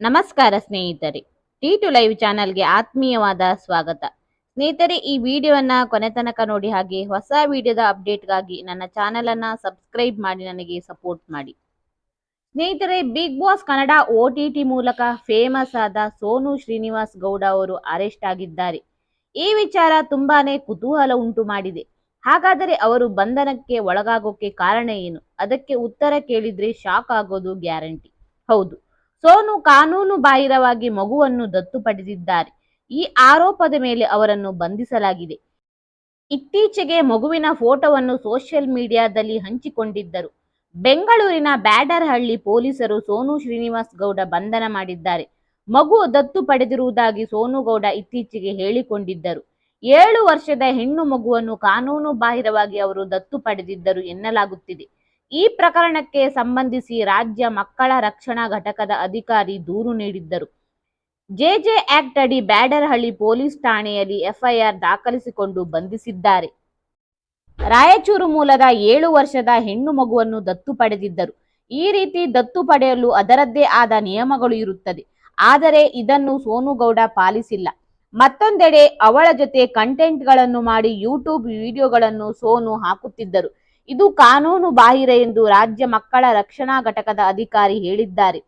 ನಮಸ್ಕಾರ ಸ್ನೇಹಿತರೆ. T to live ಚಾನಲ್ಗೆ ಆತ್ಮೀಯವಾದ ಸ್ವಾಗತ. ಸ್ನೇಹಿತರೆ, ಈ ವಿಡಿಯೋವನ್ನು ಕೊನೆ ತನಕ ನೋಡಿ ಹಾಗೆ ಹೊಸ ವಿಡಿಯೋದ ಅಪ್ಡೇಟ್ಗಾಗಿ ನನ್ನ ಚಾನೆಲ್ ಅನ್ನ ಸಬ್ಸ್ಕ್ರೈಬ್ ಮಾಡಿ ನನಗೆ ಸಪೋರ್ಟ್ ಮಾಡಿ. ಸ್ನೇಹಿತರೆ ಬಿಗ್ ಬಾಸ್ ಕನ್ನಡ ಟಿ ಮೂಲಕ ಫೇಮಸ್ ಆದ ಸೋನು ಶ್ರೀನಿವಾಸ್ ಗೌಡ ಅವರು ಅರೆಸ್ಟ್ ಆಗಿದ್ದಾರೆ. ಈ ವಿಚಾರ ತುಂಬಾನೇ ಕುತೂಹಲ ಉಂಟು ಮಾಡಿದೆ. ಹಾಗಾದರೆ ಅವರು ಬಂಧನಕ್ಕೆ ಒಳಗಾಗೋಕೆ ಕಾರಣ ಏನು? ಅದಕ್ಕೆ ಉತ್ತರ ಕೇಳಿದ್ರೆ ಶಾಕ್ ಆಗೋದು ಗ್ಯಾರಂಟಿ ಹೌದು. ಸೋನು ಕಾನೂನು ಬಾಹಿರವಾಗಿ ಮಗುವನ್ನು ದತ್ತು ಪಡೆದಿದ್ದಾರೆ. ಈ ಆರೋಪದ ಮೇಲೆ ಅವರನ್ನು ಬಂಧಿಸಲಾಗಿದೆ. ಇತ್ತೀಚೆಗೆ ಮಗುವಿನ ಫೋಟೋವನ್ನು ಸೋಷಿಯಲ್ ಮೀಡಿಯಾದಲ್ಲಿ ಹಂಚಿಕೊಂಡಿದ್ದರು. ಬೆಂಗಳೂರಿನ ಬ್ಯಾಡರ್ಹಳ್ಳಿ ಪೊಲೀಸರು ಸೋನು ಶ್ರೀನಿವಾಸ್ ಗೌಡ ಬಂಧನ ಮಾಡಿದ್ದಾರೆ. ಮಗು ದತ್ತು ಪಡೆದಿರುವುದಾಗಿ ಸೋನು ಗೌಡ ಇತ್ತೀಚೆಗೆ ಹೇಳಿಕೊಂಡಿದ್ದರು. ಏಳು ವರ್ಷದ ಹೆಣ್ಣು ಮಗುವನ್ನು ಕಾನೂನು ಬಾಹಿರವಾಗಿ ಅವರು ದತ್ತು ಪಡೆದಿದ್ದರು ಎನ್ನಲಾಗುತ್ತಿದೆ. ಈ ಪ್ರಕರಣಕ್ಕೆ ಸಂಬಂಧಿಸಿ ರಾಜ್ಯ ಮಕ್ಕಳ ರಕ್ಷಣಾ ಘಟಕದ ಅಧಿಕಾರಿ ದೂರು ನೀಡಿದ್ದರು. ಜೆಜೆ ಆಕ್ಟ್ ಅಡಿ ಬ್ಯಾಡರ್ಹಳ್ಳಿ ಪೊಲೀಸ್ ಠಾಣೆಯಲ್ಲಿ ಎಫ್ಐಆರ್ ದಾಖಲಿಸಿಕೊಂಡು ಬಂಧಿಸಿದ್ದಾರೆ. ರಾಯಚೂರು ಮೂಲದ ಏಳು ವರ್ಷದ ಹೆಣ್ಣು ಮಗುವನ್ನು ದತ್ತು ಪಡೆದಿದ್ದರು. ಈ ರೀತಿ ದತ್ತು ಪಡೆಯಲು ಅದರದ್ದೇ ಆದ ನಿಯಮಗಳು ಇರುತ್ತದೆ. ಆದರೆ ಇದನ್ನು ಸೋನುಗೌಡ ಪಾಲಿಸಿಲ್ಲ. ಮತ್ತೊಂದೆಡೆ ಅವಳ ಜೊತೆ ಕಂಟೆಂಟ್ಗಳನ್ನು ಮಾಡಿ ಯೂಟ್ಯೂಬ್ ವಿಡಿಯೋಗಳನ್ನು ಸೋನು ಹಾಕುತ್ತಿದ್ದರು. ಇದು ಕಾನೂನು ಬಾಹಿರ ಎಂದು ರಾಜ್ಯ ಮಕ್ಕಳ ರಕ್ಷಣಾ ಘಟಕದ ಅಧಿಕಾರಿ ಹೇಳಿದ್ದಾರೆ.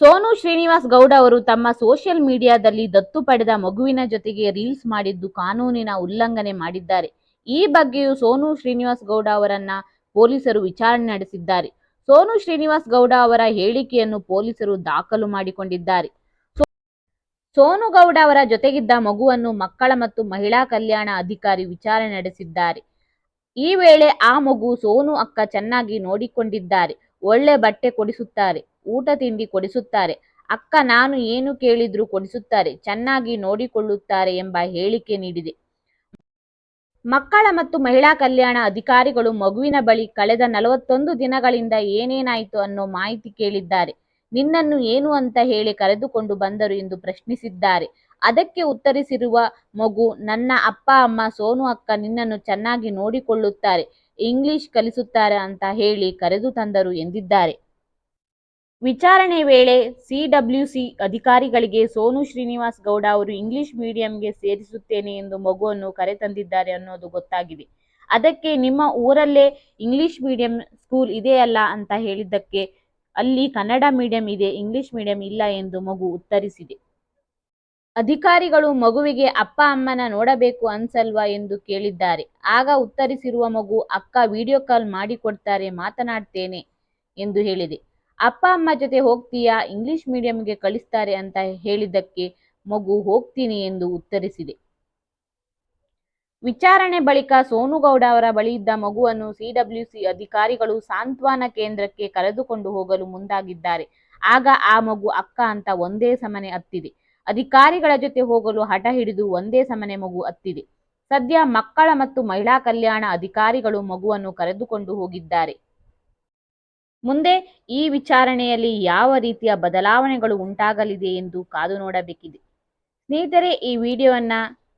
ಸೋನು ಶ್ರೀನಿವಾಸ್ ಗೌಡ ಅವರು ತಮ್ಮ ಸೋಷಿಯಲ್ ಮೀಡಿಯಾದಲ್ಲಿ ದತ್ತು ಪಡೆದ ಮಗುವಿನ ಜೊತೆಗೆ ರೀಲ್ಸ್ ಮಾಡಿದ್ದು ಕಾನೂನಿನ ಉಲ್ಲಂಘನೆ ಮಾಡಿದ್ದಾರೆ. ಈ ಬಗ್ಗೆಯೂ ಸೋನು ಶ್ರೀನಿವಾಸ್ ಗೌಡ ಅವರನ್ನ ಪೊಲೀಸರು ವಿಚಾರಣೆ ನಡೆಸಿದ್ದಾರೆ. ಸೋನು ಶ್ರೀನಿವಾಸ್ ಗೌಡ ಅವರ ಹೇಳಿಕೆಯನ್ನು ಪೊಲೀಸರು ದಾಖಲು ಮಾಡಿಕೊಂಡಿದ್ದಾರೆ. ಸೋನು ಗೌಡ ಅವರ ಜೊತೆಗಿದ್ದ ಮಗುವನ್ನು ಮಕ್ಕಳ ಮತ್ತು ಮಹಿಳಾ ಕಲ್ಯಾಣ ಅಧಿಕಾರಿ ವಿಚಾರಣೆ ನಡೆಸಿದ್ದಾರೆ. ಈ ವೇಳೆ ಆ ಮಗು ಸೋನು ಅಕ್ಕ ಚೆನ್ನಾಗಿ ನೋಡಿಕೊಂಡಿದ್ದಾರೆ. ಒಳ್ಳೆ ಬಟ್ಟೆ ಕೊಡಿಸುತ್ತಾರೆ. ಊಟ ತಿಂಡಿ ಕೊಡಿಸುತ್ತಾರೆ. ಅಕ್ಕ ನಾನು ಏನು ಕೇಳಿದ್ರು ಕೊಡಿಸುತ್ತಾರೆ. ಚೆನ್ನಾಗಿ ನೋಡಿಕೊಳ್ಳುತ್ತಾರೆ ಎಂಬ ಹೇಳಿಕೆ ನೀಡಿದೆ. ಮಕ್ಕಳ ಮತ್ತು ಮಹಿಳಾ ಕಲ್ಯಾಣ ಅಧಿಕಾರಿಗಳು ಮಗುವಿನ ಬಳಿ ಕಳೆದ ನಲವತ್ತೊಂದು ದಿನಗಳಿಂದ ಏನೇನಾಯಿತು ಅನ್ನೋ ಮಾಹಿತಿ ಕೇಳಿದ್ದಾರೆ. ನಿನ್ನನ್ನು ಏನು ಅಂತ ಹೇಳಿ ಕರೆದುಕೊಂಡು ಬಂದರು ಎಂದು ಪ್ರಶ್ನಿಸಿದ್ದಾರೆ. ಅದಕ್ಕೆ ಉತ್ತರಿಸಿರುವ ಮಗು, ನನ್ನ ಅಪ್ಪ, ಅಮ್ಮ, ಸೋನು, ಅಕ್ಕ ನಿನ್ನನ್ನು ಚೆನ್ನಾಗಿ ನೋಡಿಕೊಳ್ಳುತ್ತಾರೆ, ಇಂಗ್ಲಿಷ್ ಕಲಿಸುತ್ತಾರೆ ಅಂತ ಹೇಳಿ ಕರೆದು ತಂದರು ಎಂದಿದ್ದಾರೆ. ವಿಚಾರಣೆ ವೇಳೆ ಸಿಡಬ್ಲ್ಯೂಸಿ ಅಧಿಕಾರಿಗಳಿಗೆ ಸೋನು ಶ್ರೀನಿವಾಸ್ ಗೌಡ ಅವರು ಇಂಗ್ಲಿಷ್ ಮೀಡಿಯಂಗೆ ಸೇರಿಸುತ್ತೇನೆ ಎಂದು ಮಗುವನ್ನು ಕರೆತಂದಿದ್ದಾರೆ ಅನ್ನೋದು ಗೊತ್ತಾಗಿದೆ. ಅದಕ್ಕೆ ನಿಮ್ಮ ಊರಲ್ಲೇ ಇಂಗ್ಲಿಷ್ ಮೀಡಿಯಂ ಸ್ಕೂಲ್ ಇದೆಯಲ್ಲ ಅಂತ ಹೇಳಿದ್ದಕ್ಕೆ ಅಲ್ಲಿ ಕನ್ನಡ ಮೀಡಿಯಂ ಇದೆ, ಇಂಗ್ಲಿಷ್ ಮೀಡಿಯಂ ಇಲ್ಲ ಎಂದು ಮಗು ಉತ್ತರಿಸಿದೆ. ಅಧಿಕಾರಿಗಳು ಮಗುವಿಗೆ ಅಪ್ಪ ಅಮ್ಮನ ನೋಡಬೇಕು ಅನ್ಸಲ್ವಾ ಎಂದು ಕೇಳಿದ್ದಾರೆ. ಆಗ ಉತ್ತರಿಸಿರುವ ಮಗು, ಅಕ್ಕ, ವಿಡಿಯೋ ಕಾಲ್ ಮಾಡಿಕೊಡ್ತಾರೆ, ಮಾತನಾಡ್ತೇನೆ ಎಂದು ಹೇಳಿದೆ. ಅಪ್ಪ, ಅಮ್ಮ ಜೊತೆ ಹೋಗ್ತೀಯಾ? ಇಂಗ್ಲಿಷ್ ಮೀಡಿಯಂಗೆ ಕಳಿಸ್ತಾರೆ ಅಂತ ಹೇಳಿದ್ದಕ್ಕೆ ಮಗು ಹೋಗ್ತೀನಿ ಎಂದು ಉತ್ತರಿಸಿದೆ. ವಿಚಾರಣೆ ಬಳಿಕ ಸೋನುಗೌಡ ಅವರ ಬಳಿ ಇದ್ದ ಮಗುವನ್ನು ಸಿಡಬ್ಲ್ಯೂಸಿ ಅಧಿಕಾರಿಗಳು ಸಾಂತ್ವನ ಕೇಂದ್ರಕ್ಕೆ ಕರೆದುಕೊಂಡು ಹೋಗಲು ಮುಂದಾಗಿದ್ದಾರೆ. ಆಗ ಆ ಮಗು ಅಕ್ಕ ಅಂತ ಒಂದೇ ಸಮನೆ ಅತ್ತಿದೆ ಅಧಿಕಾರಿಗಳ ಜೊತೆ ಹೋಗಲು ಹಠ ಹಿಡಿದು ಒಂದೇ ಸಮನೆ ಮಗು ಅತ್ತಿದೆ ಸದ್ಯ ಮಕ್ಕಳ ಮತ್ತು ಮಹಿಳಾ ಕಲ್ಯಾಣ ಅಧಿಕಾರಿಗಳು ಮಗುವನ್ನು ಕರೆದುಕೊಂಡು ಹೋಗಿದ್ದಾರೆ. ಮುಂದೆ ಈ ವಿಚಾರಣೆಯಲ್ಲಿ ಯಾವ ರೀತಿಯ ಬದಲಾವಣೆಗಳು ಉಂಟಾಗಲಿದೆ ಎಂದು ಕಾದು ನೋಡಬೇಕಿದೆ. ಸ್ನೇಹಿತರೆ, ಈ ವಿಡಿಯೋವನ್ನ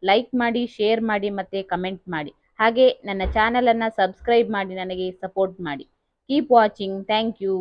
ಲೈಕ್ ಮಾಡಿ, ಶೇರ್ ಮಾಡಿ ಮತ್ತೆ ಕಮೆಂಟ್ ಮಾಡಿ. ಹಾಗೆ ನನ್ನ ಚಾನಲನ್ನು ಸಬ್ಸ್ಕ್ರೈಬ್ ಮಾಡಿ, ನನಗೆ ಸಪೋರ್ಟ್ ಮಾಡಿ. Keep watching. Thank you.